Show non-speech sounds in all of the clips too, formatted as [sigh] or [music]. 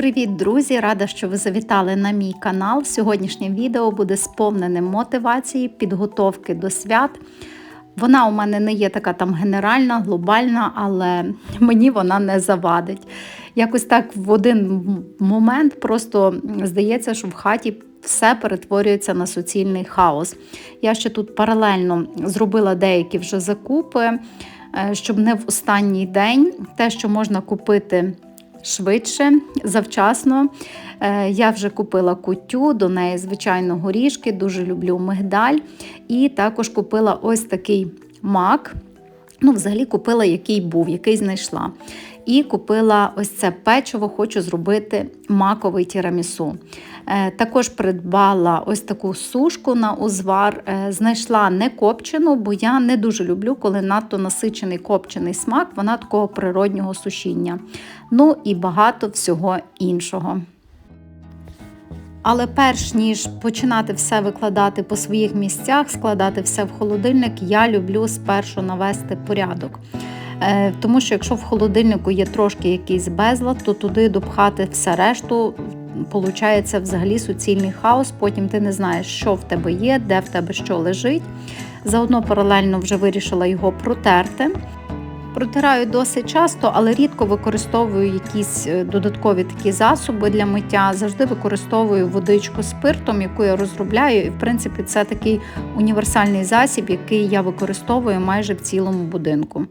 Привіт, друзі! Рада, що ви завітали на мій канал. Сьогоднішнє відео буде сповнене мотивації, підготовки до свят. Вона у мене не є така там генеральна, глобальна, але мені вона не завадить. Якось так в один момент просто здається, що в хаті все перетворюється на суцільний хаос. Я ще тут паралельно зробила деякі вже закупи, е, щоб не в останній день те, що можна купити швидше, завчасно. Е, я вже купила кутю, до неї, звичайно, горішки, дуже люблю мигдаль. І також купила ось такий мак. Ну, взагалі купила, який був, який знайшла. І купила ось це печиво, хочу зробити маковий тірамісу. Е, також придбала ось таку сушку на узвар. Е, знайшла не копчену, бо я не дуже люблю, коли надто насичений копчений смак, вона такого природнього сушіння. Ну і багато всього іншого. Але перш ніж починати все викладати по своїх місцях, складати все в холодильник, я люблю спершу навести порядок. Е, тому що якщо в холодильнику є трошки якийсь безлад, то туди допхати все решту, виходить взагалі суцільний хаос. Потім ти не знаєш, що в тебе є, де в тебе що лежить. Заодно паралельно вже вирішила його протерти. Протираю досить часто, але рідко використовую якісь е, додаткові такі засоби для миття. Завжди використовую водичку спиртом, яку я розробляю. І, в принципі, це такий універсальний засіб, який я використовую майже в цілому будинку.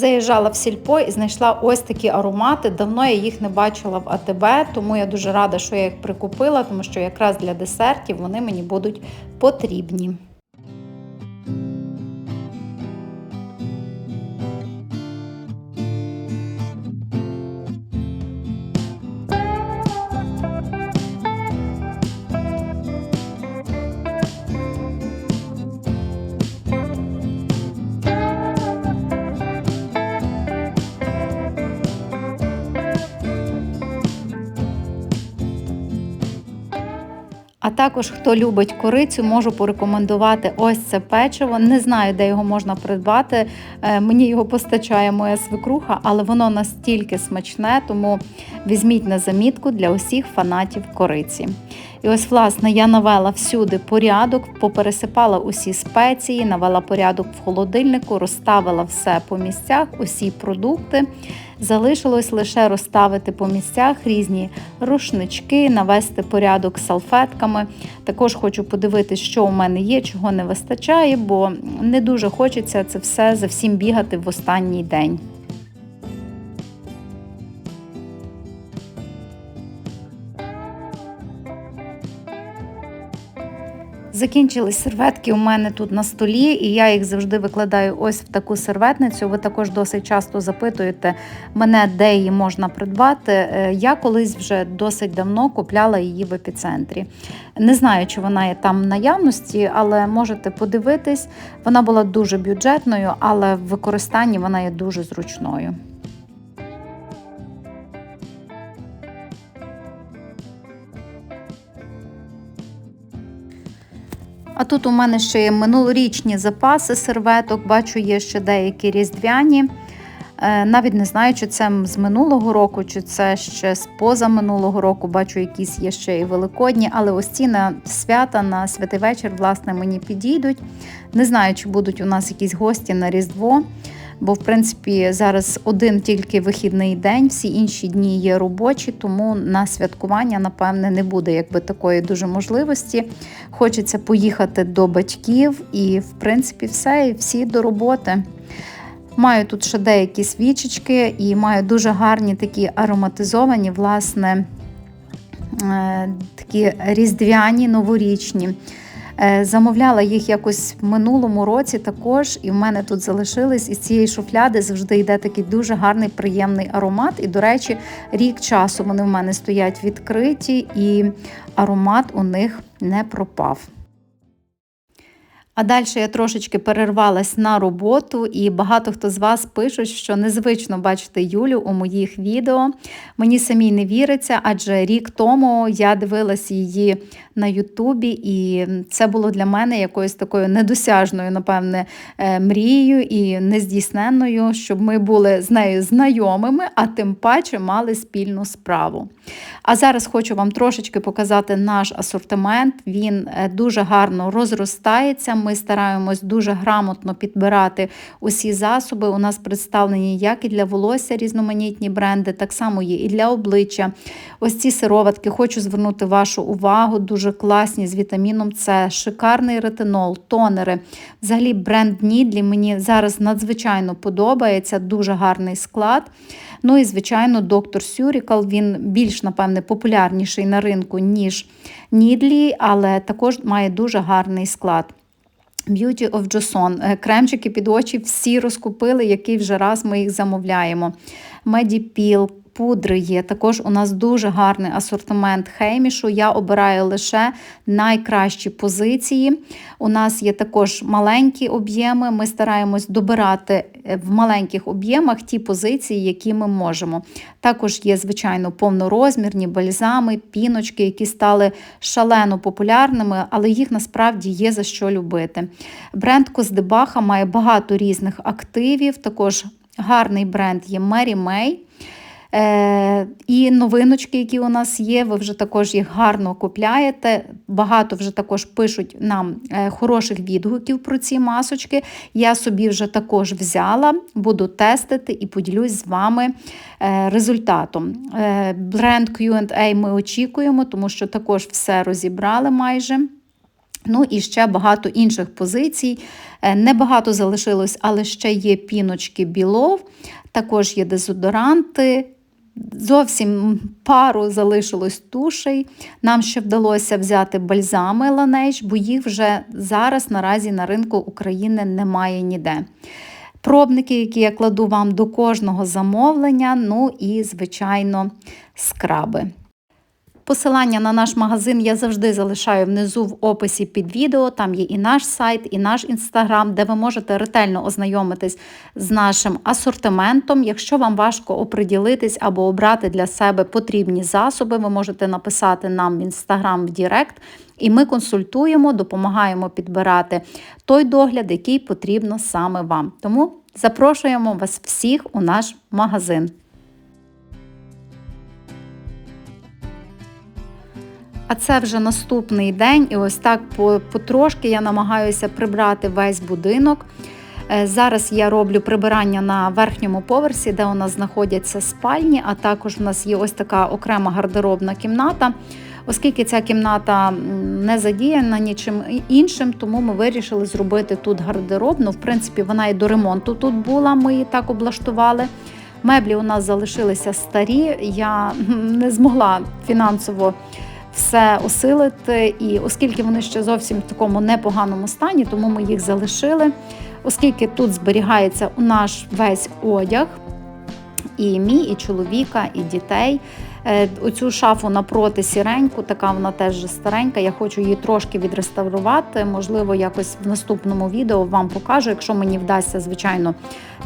Заїжджала в сільпо і знайшла ось такі аромати. Давно я їх не бачила в АТБ, тому я дуже рада, що я їх прикупила, тому що якраз для десертів вони мені будуть потрібні. Також, хто любить корицю, можу порекомендувати ось це печиво. Не знаю, де його можна придбати. Е, мені його постачає моя свекруха, але воно настільки смачне, тому візьміть на замітку для усіх фанатів кориці. І ось, власне, я навела всюди порядок, попересипала усі спеції, навела порядок в холодильнику, розставила все по місцях, усі продукти. Залишилось лише розставити по місцях різні рушнички, навести порядок салфетками. Також хочу подивитися, що у мене є, чого не вистачає, бо не дуже хочеться це все за всім бігати в останній день. Закінчились серветки у мене тут на столі, і я їх завжди викладаю ось в таку серветницю. Ви також досить часто запитуєте мене, де її можна придбати. Е, я колись вже досить давно купляла її в епіцентрі. Не знаю, чи вона є там в наявності, але можете подивитись. Вона була дуже бюджетною, але в використанні вона є дуже зручною. А тут у мене ще є минулорічні запаси серветок, бачу, є ще деякі різдвяні. Е, навіть не знаю, чи це з минулого року, чи це ще з поза минулого року. Бачу, якісь є ще і великодні, але ось ці на свята, на святий вечір, власне, мені підійдуть. Не знаю, чи будуть у нас якісь гості на Різдво бо, в принципі, зараз один тільки вихідний день, всі інші дні є робочі, тому на святкування, напевне, не буде якби такої дуже можливості. Хочеться поїхати до батьків і, в принципі, все, і всі до роботи. Маю тут ще деякі свічечки і маю дуже гарні такі ароматизовані, власне, е, такі різдвяні, новорічні. Е, замовляла їх якось в минулому році також, і в мене тут залишились із цієї шуфляди завжди йде такий дуже гарний, приємний аромат. І, до речі, рік часу вони в мене стоять відкриті, і аромат у них не пропав. А далі я трошечки перервалась на роботу, і багато хто з вас пишуть, що незвично бачити Юлю у моїх відео. Мені самій не віриться, адже рік тому я дивилась її на Ютубі, і це було для мене якоюсь такою недосяжною, напевне, е, мрією і нездійсненною, щоб ми були з нею знайомими, а тим паче мали спільну справу. А зараз хочу вам трошечки показати наш асортимент. Він е, дуже гарно розростається. Ми стараємось дуже грамотно підбирати усі засоби. У нас представлені як і для волосся різноманітні бренди, так само є і для обличчя. Ось ці сироватки хочу звернути вашу увагу. Дуже класні з вітаміном С, шикарний ретинол, тонери. Взагалі, бренд Нідлі мені зараз надзвичайно подобається, дуже гарний склад. Ну і, звичайно, доктор Сюрікал, він більш, напевне, популярніший на ринку, ніж Нідлі, але також має дуже гарний склад. Beauty of Joson. Кремчики під очі всі розкупили, який вже раз ми їх замовляємо. Медіпіл, пудри є. Також у нас дуже гарний асортимент хеймішу. Я обираю лише найкращі позиції. У нас є також маленькі об'єми. Ми стараємось добирати е, в маленьких об'ємах ті позиції, які ми можемо. Також є, звичайно, повнорозмірні бальзами, піночки, які стали шалено популярними, але їх насправді є за що любити. Бренд Коздебаха має багато різних активів. Також гарний бренд є Mary May. Е, І новиночки, які у нас є, ви вже також їх гарно купляєте. Багато вже також пишуть нам е, хороших відгуків про ці масочки. Я собі вже також взяла, буду тестити і поділюсь з вами е, результатом. Бренд Q&A ми очікуємо, тому що також все розібрали майже. Ну і ще багато інших позицій. Небагато залишилось, але ще є піночки білов, також є дезодоранти, Зовсім пару залишилось тушей. Нам ще вдалося взяти бальзами ланейш, бо їх вже зараз наразі на ринку України немає ніде. Пробники, які я кладу вам до кожного замовлення, ну і, звичайно, скраби. Посилання на наш магазин я завжди залишаю внизу в описі під відео. Там є і наш сайт, і наш інстаграм, де ви можете ретельно ознайомитись з нашим асортиментом. Якщо вам важко оприділитись або обрати для себе потрібні засоби, ви можете написати нам в інстаграм в Дірект, і ми консультуємо, допомагаємо підбирати той догляд, який потрібно саме вам. Тому запрошуємо вас всіх у наш магазин. А це вже наступний день, і ось так потрошки я намагаюся прибрати весь будинок. Е, зараз я роблю прибирання на верхньому поверсі, де у нас знаходяться спальні, а також у нас є ось така окрема гардеробна кімната. Оскільки ця кімната не задіяна нічим іншим, тому ми вирішили зробити тут гардеробну. В принципі, вона і до ремонту тут була, ми її так облаштували. Меблі у нас залишилися старі, я не змогла фінансово все осилити. І оскільки вони ще зовсім в такому непоганому стані, тому ми їх залишили, оскільки тут зберігається у наш весь одяг, і мій, і чоловіка, і дітей. Е, оцю шафу напроти сіреньку, така вона теж старенька. Я хочу її трошки відреставрувати. Можливо, якось в наступному відео вам покажу, якщо мені вдасться, звичайно,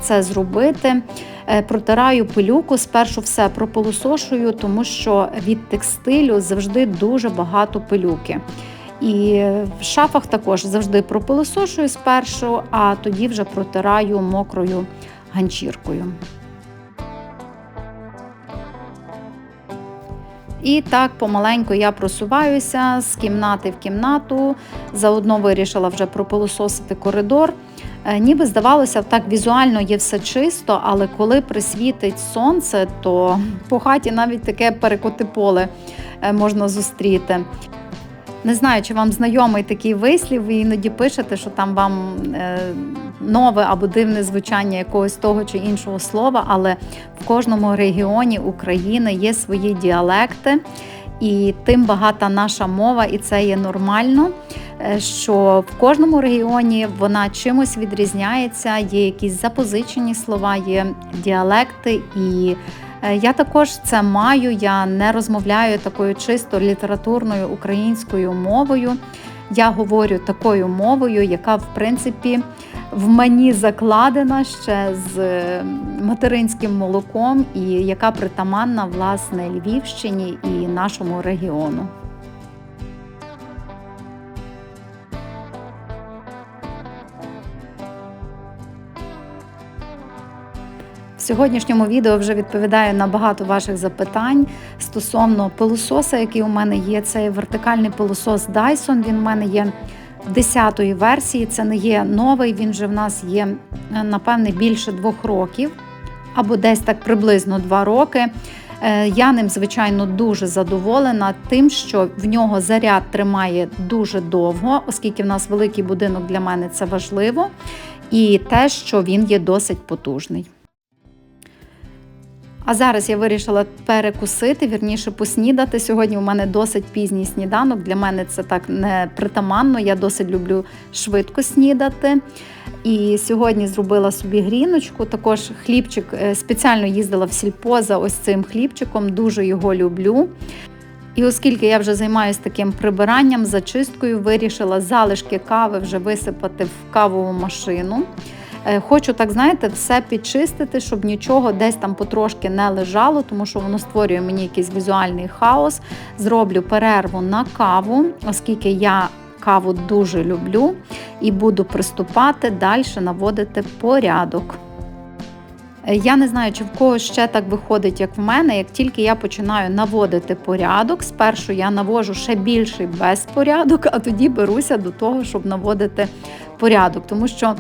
це зробити. Е, протираю пилюку, спершу все прополосошую, тому що від текстилю завжди дуже багато пилюки. І в шафах також завжди пропилосошую спершу, а тоді вже протираю мокрою ганчіркою. І так помаленьку я просуваюся з кімнати в кімнату. Заодно вирішила вже пропилососити коридор. Е, ніби здавалося, так візуально є все чисто, але коли присвітить сонце, то [laughs] по хаті навіть таке перекоти поле е, можна зустріти. Не знаю, чи вам знайомий такий вислів, ви іноді пишете, що там вам е, нове або дивне звучання якогось того чи іншого слова, але в кожному регіоні України є свої діалекти, і тим багата наша мова, і це є нормально. Е, що в кожному регіоні вона чимось відрізняється, є якісь запозичені слова, є діалекти і. Е, я також це маю, я не розмовляю такою чисто літературною українською мовою. Я говорю такою мовою, яка, в принципі, в мені закладена ще з е, материнським молоком, і яка притаманна власне Львівщині і нашому регіону. Сьогоднішньому відео вже відповідаю на багато ваших запитань стосовно пилососа, який у мене є. Це вертикальний пилосос Dyson. Він у мене є 10-ї версії. Це не є новий, він вже в нас є, напевне, більше двох років, або десь так приблизно два роки. Е, я ним, звичайно, дуже задоволена тим, що в нього заряд тримає дуже довго, оскільки в нас великий будинок для мене це важливо, і те, що він є досить потужний. А зараз я вирішила перекусити, вірніше поснідати. Сьогодні у мене досить пізній сніданок. Для мене це так не притаманно. Я досить люблю швидко снідати. І сьогодні зробила собі гріночку. Також хлібчик е, спеціально їздила в сільпо за ось цим хлібчиком, дуже його люблю. І оскільки я вже займаюся таким прибиранням, зачисткою, вирішила залишки кави вже висипати в кавову машину. Е, хочу, так знаєте, все підчистити, щоб нічого десь там потрошки не лежало, тому що воно створює мені якийсь візуальний хаос. Зроблю перерву на каву, оскільки я каву дуже люблю, і буду приступати далі наводити порядок. Е, я не знаю, чи в кого ще так виходить, як в мене. Як тільки я починаю наводити порядок, спершу я навожу ще більший безпорядок, а тоді беруся до того, щоб наводити порядок. Тому що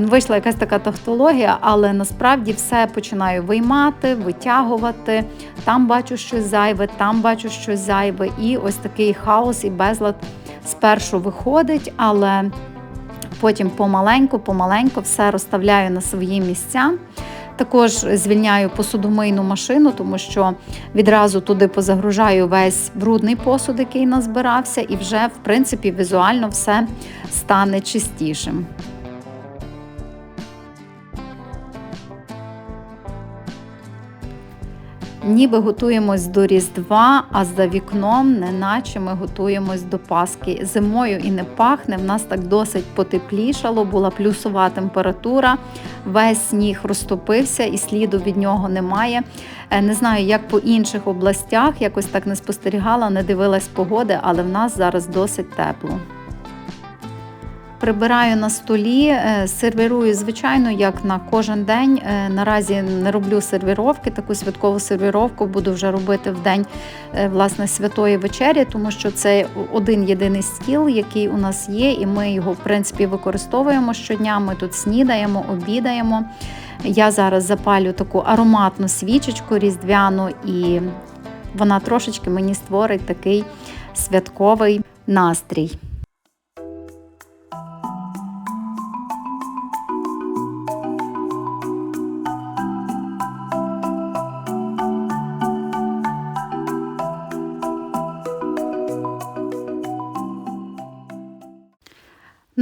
вийшла якась така тавтологія, але насправді все починаю виймати, витягувати. Там бачу щось зайве, там бачу щось зайве. І ось такий хаос і безлад спершу виходить, але потім помаленьку, помаленьку все розставляю на свої місця. Також звільняю посудомийну машину, тому що відразу туди позагружаю весь брудний посуд, який назбирався, і вже, в принципі, візуально все стане чистішим. Ніби готуємось до Різдва, а за вікном, неначе ми готуємось до Пасхи. Зимою і не пахне. В нас так досить потеплішало, була плюсова температура, весь сніг розтопився і сліду від нього немає. Е, не знаю, як по інших областях, якось так не спостерігала, не дивилась погоди, але в нас зараз досить тепло. Прибираю на столі, е, сервірую, звичайно, як на кожен день. Е, наразі не роблю сервіровки, таку святкову сервіровку буду вже робити в день е, власне, святої вечері, тому що це один єдиний стіл, який у нас є, і ми його в принципі використовуємо щодня. Ми тут снідаємо, обідаємо. Я зараз запалю таку ароматну свічечку різдвяну, і вона трошечки мені створить такий святковий настрій.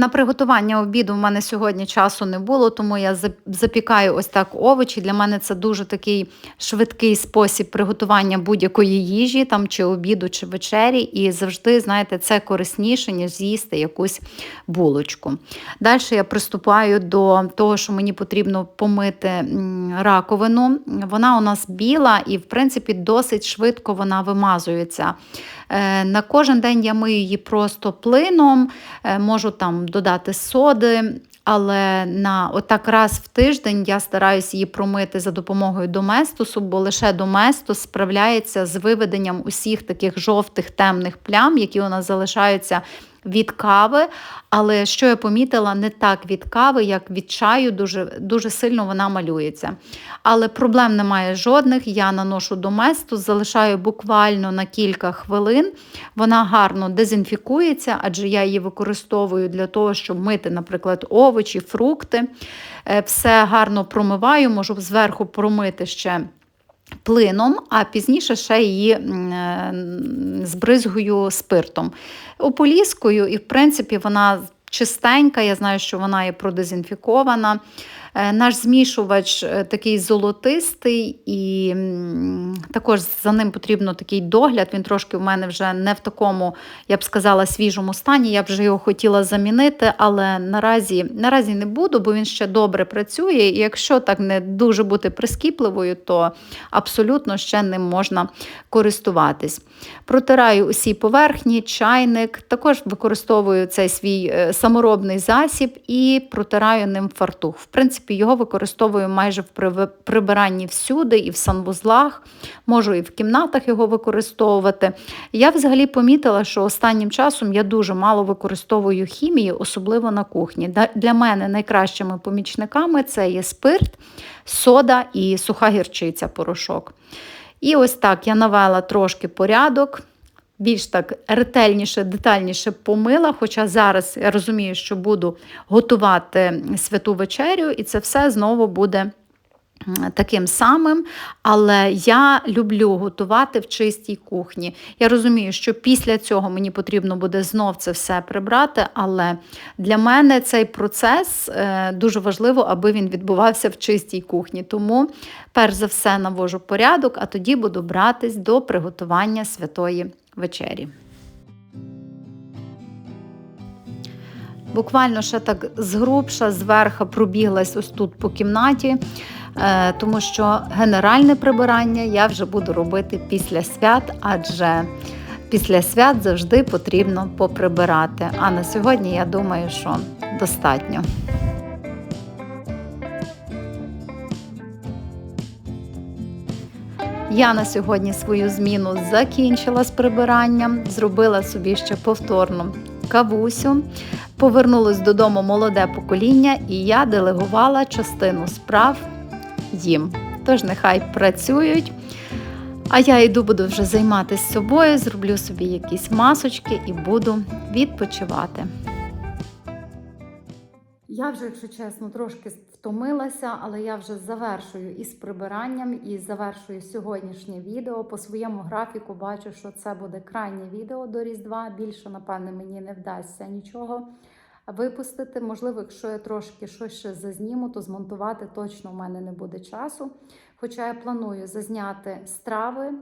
На приготування обіду в мене сьогодні часу не було, тому я запікаю ось так овочі. Для мене це дуже такий швидкий спосіб приготування будь-якої їжі, там чи обіду, чи вечері. І завжди, знаєте, це корисніше, ніж з'їсти якусь булочку. Далі я приступаю до того, що мені потрібно помити раковину. Вона у нас біла і, в принципі, досить швидко вона вимазується. Е, на кожен день я мию її просто плином, е, можу там додати соди, але на отак раз в тиждень я стараюся її промити за допомогою доместосу, бо лише доместос справляється з виведенням усіх таких жовтих темних плям, які у нас залишаються від кави, але що я помітила, не так від кави, як від чаю, дуже, дуже сильно вона малюється. Але проблем немає жодних. Я наношу доместу, залишаю буквально на кілька хвилин. Вона гарно дезінфікується, адже я її використовую для того, щоб мити, наприклад, овочі, фрукти. Е, Все гарно промиваю, можу зверху промити ще. Плином, а пізніше ще її е, збризгую спиртом. Ополіскою, і, в принципі, вона чистенька, я знаю, що вона є продезінфікована. Е, Наш змішувач е, такий золотистий, і також за ним потрібно такий догляд. Він трошки в мене вже не в такому, я б сказала, свіжому стані. Я б вже його хотіла замінити, але наразі, наразі не буду, бо він ще добре працює. І якщо так не дуже бути прискіпливою, то абсолютно ще ним можна користуватись. Протираю усі поверхні, чайник, також використовую цей свій е, саморобний засіб і протираю ним фартух. В принципі, його використовую майже в прибиранні всюди, і в санвузлах, можу і в кімнатах його використовувати. Я взагалі помітила, що останнім часом я дуже мало використовую хімію, особливо на кухні. Для мене найкращими помічниками це є спирт, сода і суха гірчиця порошок. І ось так я навела трошки порядок, більш так ретельніше, детальніше помила. Хоча зараз я розумію, що буду готувати святу вечерю, і це все знову буде. Таким самим, але я люблю готувати в чистій кухні. Я розумію, що після цього мені потрібно буде знов це все прибрати, але для мене цей процес е, дуже важливо, аби він відбувався в чистій кухні. Тому, перш за все, навожу порядок, а тоді буду братись до приготування святої вечері. Буквально ще так згрубша, зверху пробіглась ось тут по кімнаті, е, тому що генеральне прибирання я вже буду робити після свят, адже після свят завжди потрібно поприбирати. А на сьогодні я думаю, що достатньо. Я на сьогодні свою зміну закінчила з прибиранням, зробила собі ще повторну кавусю. Повернулось додому молоде покоління, і я делегувала частину справ їм. Тож нехай працюють. А я йду, буду вже займатися собою, зроблю собі якісь масочки і буду відпочивати. Я вже, якщо чесно, трошки втомилася, але я вже завершую із прибиранням і завершую сьогоднішнє відео. По своєму графіку бачу, що це буде крайнє відео до Різдва. Більше, напевне, мені не вдасться нічого випустити. Можливо, якщо я трошки щось ще зазніму, то змонтувати точно в мене не буде часу. Хоча я планую зазняти страви.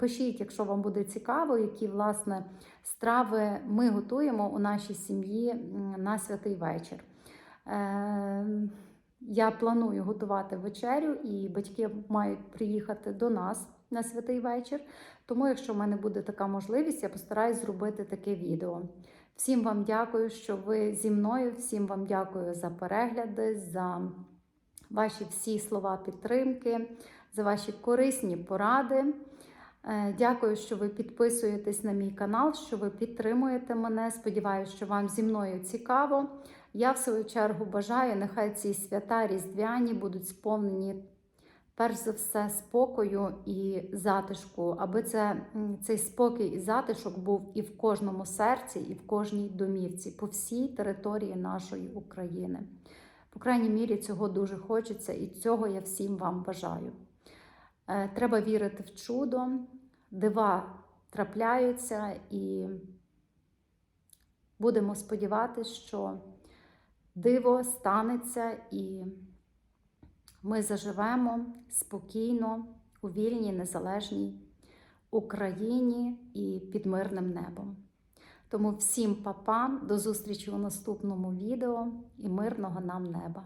Пишіть, якщо вам буде цікаво, які власне страви ми готуємо у нашій сім'ї на святий вечір. Е, Я планую готувати вечерю, і батьки мають приїхати до нас на святий вечір. Тому, якщо в мене буде така можливість, я постараюсь зробити таке відео. Всім вам дякую, що ви зі мною. Всім вам дякую за перегляди, за ваші всі слова підтримки, за ваші корисні поради. Е, Дякую, що ви підписуєтесь на мій канал, що ви підтримуєте мене. Сподіваюся, що вам зі мною цікаво. Я, в свою чергу, бажаю, нехай ці свята різдвяні будуть сповнені, перш за все, спокою і затишку, аби це, цей спокій і затишок був і в кожному серці, і в кожній домівці, по всій території нашої України. По крайній мірі, цього дуже хочеться, і цього я всім вам бажаю. Е, Треба вірити в чудо, дива трапляються, і будемо сподіватися, що диво станеться і ми заживемо спокійно у вільній, незалежній Україні і під мирним небом. Тому всім папа, до зустрічі у наступному відео і мирного нам неба!